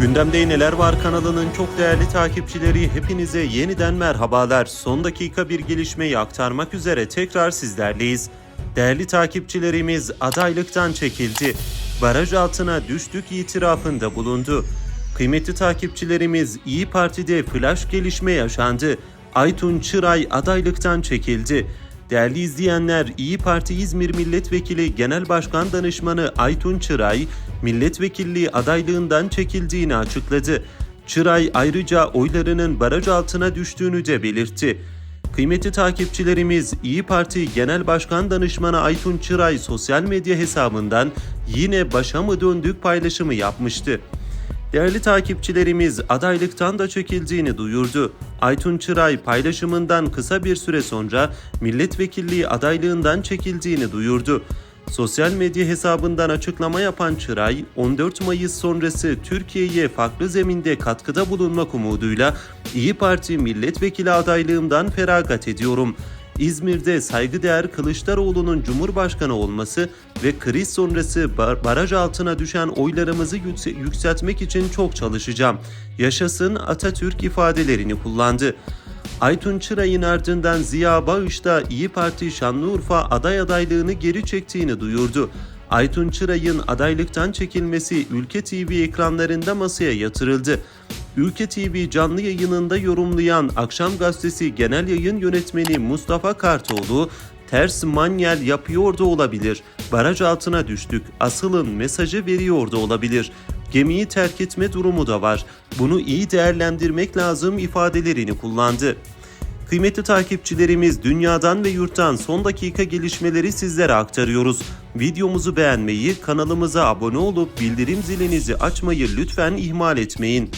Gündemde Neler Var kanalının çok değerli takipçileri hepinize yeniden merhabalar. Son dakika bir gelişmeyi aktarmak üzere tekrar sizlerleyiz. Değerli takipçilerimiz adaylıktan çekildi. Baraj altına düştük itirafında bulundu. Kıymetli takipçilerimiz İyi Parti'de flash gelişme yaşandı. Aytun Çıray adaylıktan çekildi. Değerli izleyenler, İyi Parti İzmir Milletvekili Genel Başkan Danışmanı Aytun Çıray, milletvekilliği adaylığından çekildiğini açıkladı. Çıray ayrıca oylarının baraj altına düştüğünü de belirtti. Kıymetli takipçilerimiz İyi Parti Genel Başkan Danışmanı Aytun Çıray sosyal medya hesabından yine başa mı döndük paylaşımı yapmıştı. Değerli takipçilerimiz adaylıktan da çekildiğini duyurdu. Aytun Çıray paylaşımından kısa bir süre sonra milletvekilliği adaylığından çekildiğini duyurdu. Sosyal medya hesabından açıklama yapan Çıray, 14 Mayıs sonrası Türkiye'ye farklı zeminde katkıda bulunmak umuduyla İyi Parti milletvekili adaylığımdan feragat ediyorum. İzmir'de saygıdeğer Kılıçdaroğlu'nun Cumhurbaşkanı olması ve kriz sonrası bar- baraj altına düşen oylarımızı yükse- yükseltmek için çok çalışacağım. Yaşasın Atatürk ifadelerini kullandı. Aytun Çıray'ın ardından Ziya Bağış da İyi Parti Şanlıurfa aday adaylığını geri çektiğini duyurdu. Aytun Çıray'ın adaylıktan çekilmesi Ülke TV ekranlarında masaya yatırıldı. Ülke TV canlı yayınında yorumlayan Akşam Gazetesi Genel Yayın Yönetmeni Mustafa Kartoğlu, ters manyel yapıyor da olabilir. Baraj altına düştük. Asılın mesajı veriyor da olabilir. Gemiyi terk etme durumu da var. Bunu iyi değerlendirmek lazım ifadelerini kullandı. Kıymetli takipçilerimiz dünyadan ve yurttan son dakika gelişmeleri sizlere aktarıyoruz. Videomuzu beğenmeyi, kanalımıza abone olup bildirim zilinizi açmayı lütfen ihmal etmeyin.